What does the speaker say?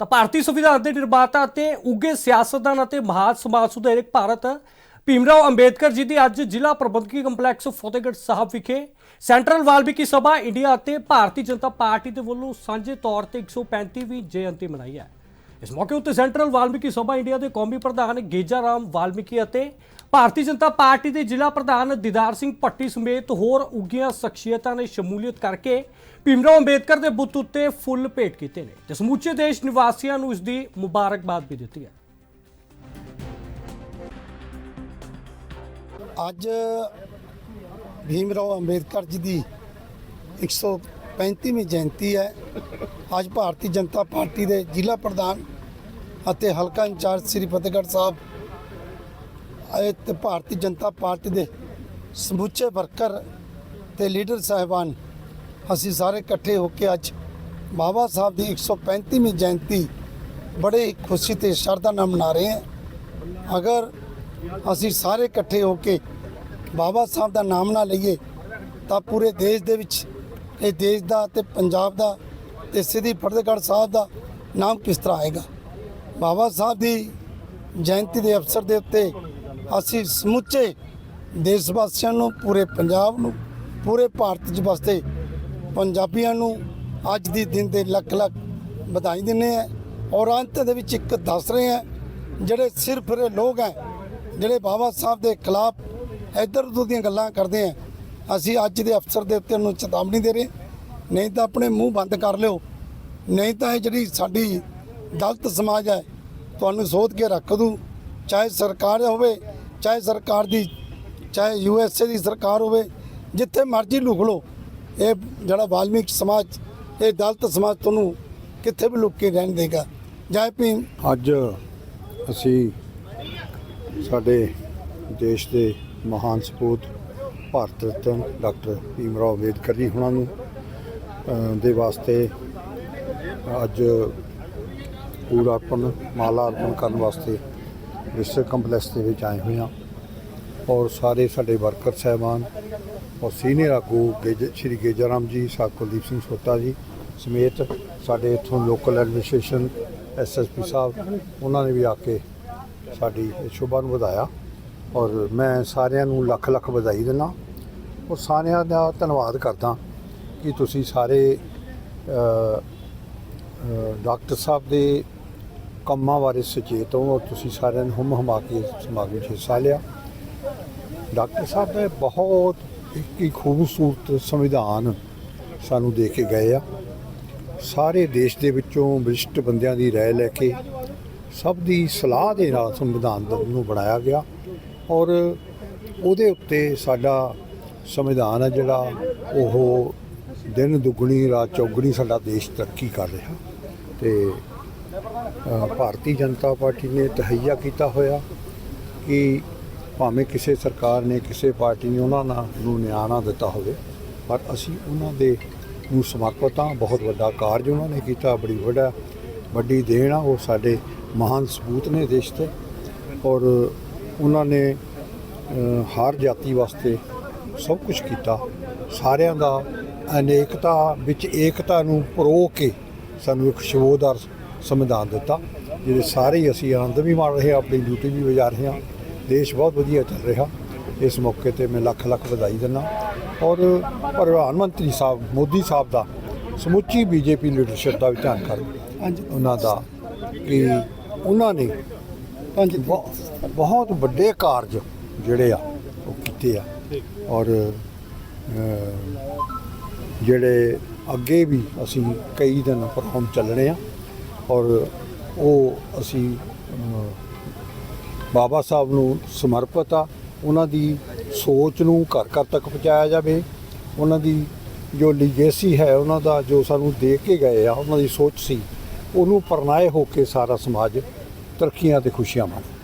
ਤਾਂ ਭਾਰਤੀ ਸੰਵਿਧਾਨ ਦੇ ਨਿਰਮਾਤਾ ਅਤੇ ਉੱਗੇ ਸਿਆਸਤਦਾਨ ਅਤੇ ਮਹਾਨ ਸਮਾਜ ਸੁਧਾਰਕ ਭਾਰਤ, ਭੀਮਰਾਓ ਅੰਬੇਦਕਰ ਜੀ ਦੀ ਅੱਜ ਜ਼ਿਲ੍ਹਾ ਪ੍ਰਬੰਧਕੀ ਕੰਪਲੈਕਸ ਫਤਿਹਗੜ੍ਹ ਸਾਹਿਬ ਵਿਖੇ ਸੈਂਟਰਲ ਵਾਲਮੀਕੀ ਸਭਾ, ਇੰਡੀਆ ਅਤੇ ਭਾਰਤੀ ਜਨਤਾ ਪਾਰਟੀ ਦੇ ਵੱਲੋਂ ਸਾਂਝੇ ਤੌਰ ਤੇ 135ਵੀਂ ਜਯੰਤੀ ਮਨਾਈ ਹੈ। ਇਸ ਮੌਕੇ ਉੱਤੇ ਸੈਂਟਰਲ ਵਾਲਮੀਕੀ ਸਭਾ ਇੰਡੀਆ ਦੇ ਕੌਮੀ ਪ੍ਰਧਾਨ ਗੇਜਾ ਰਾਮ ਵਾਲਮੀਕੀ ਅਤੇ ਭਾਰਤੀ ਜਨਤਾ ਪਾਰਟੀ ਦੇ ਜ਼ਿਲ੍ਹਾ ਪ੍ਰਧਾਨ ਦੀਦਾਰ ਸਿੰਘ ਭੱਟੀ ਸਮੇਤ ਹੋਰ ਉੱਗੀਆਂ ਸ਼ਖਸੀਅਤਾਂ ਨੇ ਸ਼ਮੂਲੀਅਤ ਕਰਕੇ ਭੀਮਰਾਓ ਅੰਬੇਦਕਰ ਦੇ ਬੁੱਤ ਉੱਤੇ ਫੁੱਲ ਭੇਟ ਕੀਤੇ ਨੇ। ਤੇ ਸਮੁੱਚੇ ਦੇਸ਼ ਨਿਵਾਸੀਆਂ ਨੂੰ ਇਸ ਦੀ ਮੁਬਾਰਕਬਾਦ ਵੀ ਦਿੱਤੀ ਹੈ। ਅੱਜ ਭੀਮ ਰਾਓ ਅੰਬੇਦਕਰ ਜੀ ਦੀ 135ਵੀਂ ਜਯੰਤੀ ਹੈ। ਅੱਜ ਭਾਰਤੀ ਜਨਤਾ ਪਾਰਟੀ ਦੇ ਜ਼ਿਲ੍ਹਾ ਪ੍ਰਧਾਨ ਅਤੇ ਹਲਕਾ ਇੰਚਾਰਜ ਸ੍ਰੀ ਫਤਿਹਗੜ੍ਹ ਸਾਹਿਬ ਅਤੇ ਭਾਰਤੀ ਜਨਤਾ ਪਾਰਟੀ ਦੇ ਸਮੁੱਚੇ ਵਰਕਰ ਤੇ ਲੀਡਰ ਸਾਹਿਬਾਨ ਅਸੀਂ ਸਾਰੇ ਇਕੱਠੇ ਹੋ ਕੇ ਅੱਜ ਬਾਬਾ ਸਾਹਿਬ ਦੀ 135ਵੀਂ ਜਯੰਤੀ ਬੜੇ ਖੁਸ਼ੀ ਤੇ ਸ਼ਰਧਾ ਨਾਲ ਮਨਾ ਰਹੇ ਹਾਂ। ਅਗਰ ਅਸੀਂ ਸਾਰੇ ਇਕੱਠੇ ਹੋ ਕੇ ਬਾਬਾ ਸਾਹਿਬ ਦਾ ਨਾਮ ਨਾ ਲਈਏ ਤਾਂ ਪੂਰੇ ਦੇਸ਼ ਦੇ ਵਿੱਚ ਇਹ ਦੇਸ਼ ਦਾ ਤੇ ਪੰਜਾਬ ਦਾ ਤੇ ਸਿੱਧੀ ਫਤਿਹਗੜ੍ਹ ਸਾਹਿਬ ਦਾ ਨਾਮ ਕਿਸ ਤਰ੍ਹਾਂ ਆਏਗਾ? ਬਾਬਾ ਸਾਹਿਬ ਦੀ ਜਯੰਤੀ ਦੇ ਅਵਸਰ ਦੇ ਉੱਤੇ ਅਸੀਂ ਸਮੁੱਚੇ ਦੇਸ਼ ਵਾਸੀਆਂ ਨੂੰ, ਪੂਰੇ ਪੰਜਾਬ ਨੂੰ, ਪੂਰੇ ਭਾਰਤ 'ਚ ਵਸਦੇ ਪੰਜਾਬੀਆਂ ਨੂੰ ਅੱਜ ਦੀ ਦਿਨ ਦੇ ਲੱਖ ਲੱਖ ਵਧਾਈ ਦਿੰਦੇ ਆ ਔਰ ਅੰਤ ਦੇ ਵਿੱਚ ਇੱਕ ਦੱਸ ਰਹੇ ਆ ਜਿਹੜੇ ਸਿਰਫ ਇਹ ਲੋਕ ਹੈ, ਜਿਹੜੇ ਬਾਬਾ ਸਾਹਿਬ ਦੇ ਖਿਲਾਫ ਇੱਧਰ ਉੱਧਰ ਦੀਆਂ ਗੱਲਾਂ ਕਰਦੇ ਆ ਅਸੀਂ ਅੱਜ ਦੇ ਅਫਸਰ ਦੇ ਉੱਤੇ ਉਹਨੂੰ ਚੇਤਾਵਨੀ ਦੇ ਰਹੇ। ਨਹੀਂ ਤਾਂ ਆਪਣੇ ਮੂੰਹ ਬੰਦ ਕਰ ਲਿਓ। ਨਹੀਂ ਤਾਂ ਇਹ ਜਿਹੜੀ ਸਾਡੀ ਦਲਤ ਸਮਾਜ ਹੈ, ਤੁਹਾਨੂੰ ਸੋਧ ਕੇ ਰੱਖ ਦੂ ਚਾਹੇ ਸਰਕਾਰ ਹੋਵੇ, ਚਾਹੇ ਸਰਕਾਰ ਦੀ, ਚਾਹੇ ਯੂ ਐਸ ਏ ਦੀ ਸਰਕਾਰ ਹੋਵੇ, ਜਿੱਥੇ ਮਰਜ਼ੀ ਲੁਕ ਲਓ। ਇਹ ਜਿਹੜਾ ਵਾਲਮੀਕ ਸਮਾਜ, ਇਹ ਦਲਤ ਸਮਾਜ ਤੁਹਾਨੂੰ ਕਿੱਥੇ ਵੀ ਲੁਕ ਕੇ ਰਹਿਣ ਦੇਗਾ। ਜੈ ਭੀਮ। ਅੱਜ ਅਸੀਂ ਸਾਡੇ ਦੇਸ਼ ਦੇ ਮਹਾਨ ਸਪੂਤ ਭਾਰਤ ਰਤਨ ਡਾਕਟਰ ਭੀਮ ਰਾਓ ਅੰਬੇਦਕਰ ਜੀ ਹੁਣਾਂ ਨੂੰ ਦੇ ਵਾਸਤੇ ਅੱਜ ਪੂਰਾ ਅਰਪਣ, ਮਾਲਾ ਅਰਪਣ ਕਰਨ ਵਾਸਤੇ ਵਿਸ਼ਵ ਕੰਪਲੈਕਸ ਦੇ ਵਿੱਚ ਆਏ ਹੋਏ ਹਾਂ। ਔਰ ਸਾਰੇ ਸਾਡੇ ਵਰਕਰ ਸਹਿਬਾਨ ਔਰ ਸੀਨੀਅਰ ਆਗੂ ਗੇਜ, ਸ਼੍ਰੀ ਗੇਜਾਰਾਮ ਜੀ ਸਾਹ ਕੁਲਦੀਪ ਸਿੰਘ ਸੋਤਾ ਜੀ ਸਮੇਤ ਸਾਡੇ ਇੱਥੋਂ ਲੋਕਲ ਐਡਮਿਨਿਸਟ੍ਰੇਸ਼ਨ ਐਸਐਸਪੀ ਸਾਹਿਬ, ਉਹਨਾਂ ਨੇ ਵੀ ਆ ਕੇ ਸਾਡੀ ਸ਼ੁਭਾ ਨੂੰ ਵਧਾਇਆ। ਔਰ ਮੈਂ ਸਾਰਿਆਂ ਨੂੰ ਲੱਖ ਲੱਖ ਵਧਾਈ ਦਿੰਦਾ। ਔਰ ਸਾਰਿਆਂ ਦਾ ਧੰਨਵਾਦ ਕਰਦਾ ਕਿ ਤੁਸੀਂ ਸਾਰੇ ਡਾਕਟਰ ਸਾਹਿਬ ਦੇ ਕੰਮਾਂ ਬਾਰੇ ਸੁਚੇਤ ਹੋ ਔਰ ਤੁਸੀਂ ਸਾਰਿਆਂ ਨੇ ਹੁਮ ਹਮਾ ਕੇ ਸਮਾਗਮ 'ਚ ਹਿੱਸਾ ਲਿਆ। ਡਾਕਟਰ ਸਾਹਿਬ ਨੇ ਬਹੁਤ ਇੱਕ ਹੀ ਖੂਬਸੂਰਤ ਸੰਵਿਧਾਨ ਸਾਨੂੰ ਦੇ ਕੇ ਗਏ ਆ। ਸਾਰੇ ਦੇਸ਼ ਦੇ ਵਿੱਚੋਂ ਵਿਸ਼ਿਸ਼ਟ ਬੰਦਿਆਂ ਦੀ ਰਾਏ ਲੈ ਕੇ ਸਭ ਦੀ ਸਲਾਹ ਦੇ ਨਾਲ ਸੰਵਿਧਾਨ ਦ- ਨੂੰ ਬਣਾਇਆ ਗਿਆ। ਔਰ ਉਹਦੇ ਉੱਤੇ ਸਾਡਾ ਸੰਵਿਧਾਨ ਹੈ ਜਿਹੜਾ ਉਹ ਦਿਨ ਦੁੱਗਣੀ, ਰਾਤ ਚੌਗਣੀ ਸਾਡਾ ਦੇਸ਼ ਤਰੱਕੀ ਕਰ ਰਿਹਾ। ਤੇ ਭਾਰਤੀ ਜਨਤਾ ਪਾਰਟੀ ਨੇ ਤਹਈਆ ਕੀਤਾ ਹੋਇਆ ਕਿ ਭਾਵੇਂ ਕਿਸੇ ਸਰਕਾਰ ਨੇ, ਕਿਸੇ ਪਾਰਟੀ ਨੇ ਉਹਨਾਂ ਨਾਲ ਨੂੰ ਨਿਆਂ ਨਾ ਦਿੱਤਾ ਹੋਵੇ, ਪਰ ਅਸੀਂ ਉਹਨਾਂ ਦੇ ਨੂੰ ਸਮਰਪਿਤ ਹਾਂ। ਬਹੁਤ ਵੱਡਾ ਕਾਰਜ ਉਹਨਾਂ ਨੇ ਕੀਤਾ, ਬੜੀ ਵੱਡਾ, ਵੱਡੀ ਦੇਣ ਆ। ਉਹ ਸਾਡੇ ਮਹਾਨ ਸਬੂਤ ਨੇ ਦੇਸ਼ ਤੇ। ਔਰ ਉਹਨਾਂ ਨੇ ਹਰ ਜਾਤੀ ਵਾਸਤੇ ਸਭ ਕੁਝ ਕੀਤਾ। ਸਾਰਿਆਂ ਦਾ ਅਨੇਕਤਾ ਵਿੱਚ ਏਕਤਾ ਨੂੰ ਪਰੋ ਕੇ ਸਾਨੂੰ ਇੱਕ ਸ਼ਬੋਦਾਰ ਸੰਵਿਧਾਨ ਦਿੱਤਾ ਜਿਹਦੇ ਸਾਰੇ ਅਸੀਂ ਆਨੰਦ ਵੀ ਮਾਣ ਰਹੇ ਹਾਂ ਆਪਣੀ ਡਿਊਟੀ ਵੀ ਵਜਾ ਰਹੇ ਹਾਂ। ਦੇਸ਼ ਬਹੁਤ ਵਧੀਆ ਚੱਲ ਰਿਹਾ। ਇਸ ਮੌਕੇ ਤੇ ਮੈਂ ਲੱਖ ਲੱਖ ਵਧਾਈ ਦਿੰਦਾ ਔਰ ਪ੍ਰਧਾਨ ਮੰਤਰੀ ਸਾਹਿਬ ਮੋਦੀ ਸਾਹਿਬ ਦਾ ਸਮੁੱਚੀ ਬੀਜੇਪੀ ਲੀਡਰਸ਼ਿਪ ਦਾ ਵੀ ਧਿਆਨ ਕਰ ਉਹਨਾਂ ਦਾ ਕਿ ਉਹਨਾਂ ਨੇ ਹਾਂਜੀ ਬਹੁ- ਬਹੁਤ ਵੱਡੇ ਕਾਰਜ ਜਿਹੜੇ ਆ ਉਹ ਕੀਤੇ ਆ। ਔਰ ਜਿਹੜੇ ਅੱਗੇ ਵੀ ਅਸੀਂ ਕਈ ਦਿਨ ਪ੍ਰੋਗਰਾਮ ਚੱਲਣੇ ਆ ਔਰ ਉਹ ਅਸੀਂ ਬਾਬਾ ਸਾਹਿਬ ਨੂੰ ਸਮਰਪਿਤ ਆ। ਉਹਨਾਂ ਦੀ ਸੋਚ ਨੂੰ ਘਰ ਘਰ ਤੱਕ ਪਹੁੰਚਾਇਆ ਜਾਵੇ। ਉਹਨਾਂ ਦੀ ਜੋ ਲੀਗੇਸੀ ਹੈ ਉਹਨਾਂ ਦਾ ਜੋ ਸਾਨੂੰ ਦੇ ਕੇ ਗਏ ਆ ਉਹਨਾਂ ਦੀ ਸੋਚ ਸੀ ਉਹਨੂੰ ਪਰਨਾਏ ਹੋ ਕੇ ਸਾਰਾ ਸਮਾਜ ਤਰੱਕੀਆਂ ਤੇ ਖੁਸ਼ੀਆਂ ਮਾਣੇ।